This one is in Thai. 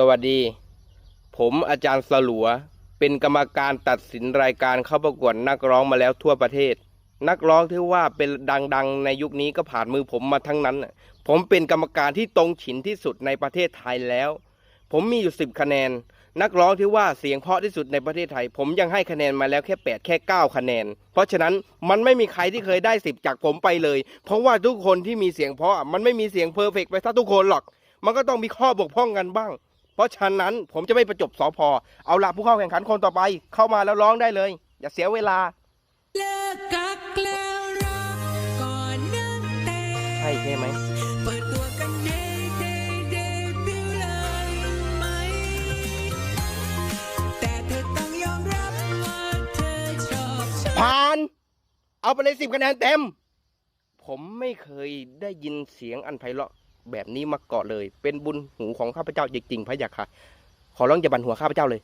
สวัสดี ผมอาจารย์สลัว เป็นกรรมการตัดสินรายการเข้าประกวดนักร้องมาแล้วทั่วประเทศ นักร้องที่ว่าเป็นดังๆ ในยุคนี้ก็ผ่านมือผมมาทั้งนั้น ผมเป็นกรรมการที่ตรงฉินที่สุดในประเทศไทยแล้ว ผมมีอยู่สิบคะแนน นักร้องที่ว่าเสียงเพราะที่สุดในประเทศไทย ผมยังให้คะแนนมาแล้วแค่แปดแค่เก้าคะแนน เพราะฉะนั้นมันไม่มีใครที่เคยได้สิบจากผมไปเลย เพราะว่าทุกคนที่มีเสียงเพราะอะมันไม่มีเสียงเพอร์เฟกต์ไปซะทุกคนหรอก มันก็ต้องมีข้อบกพร่องกันบ้าง เพราะฉะนั้นผมจะไม่ประจบสอพอเอาละผู้เข้าแข่งขันคนต่อไป เข้ามาแล้วร้องได้เลย อย่าเสียเวลาเลิกกักแล้วรักก่อนนั่งแต่ใช่ใช่ไหมเปิดตัวกันเดเดเดบิวเลยไหม แต่เธอต้องยอมรับว่าเธอชอบฉันผ่าน เอาไปเลยสิบคะแนนเต็ม ผมไม่เคยได้ยินเสียงอันไพเราะ แบบนี้มาก่อนเลย เป็นบุญหูของข้าพเจ้าจริงๆพระยาค่ะ ขอร้องอย่าบันหัวข้าพเจ้าเลย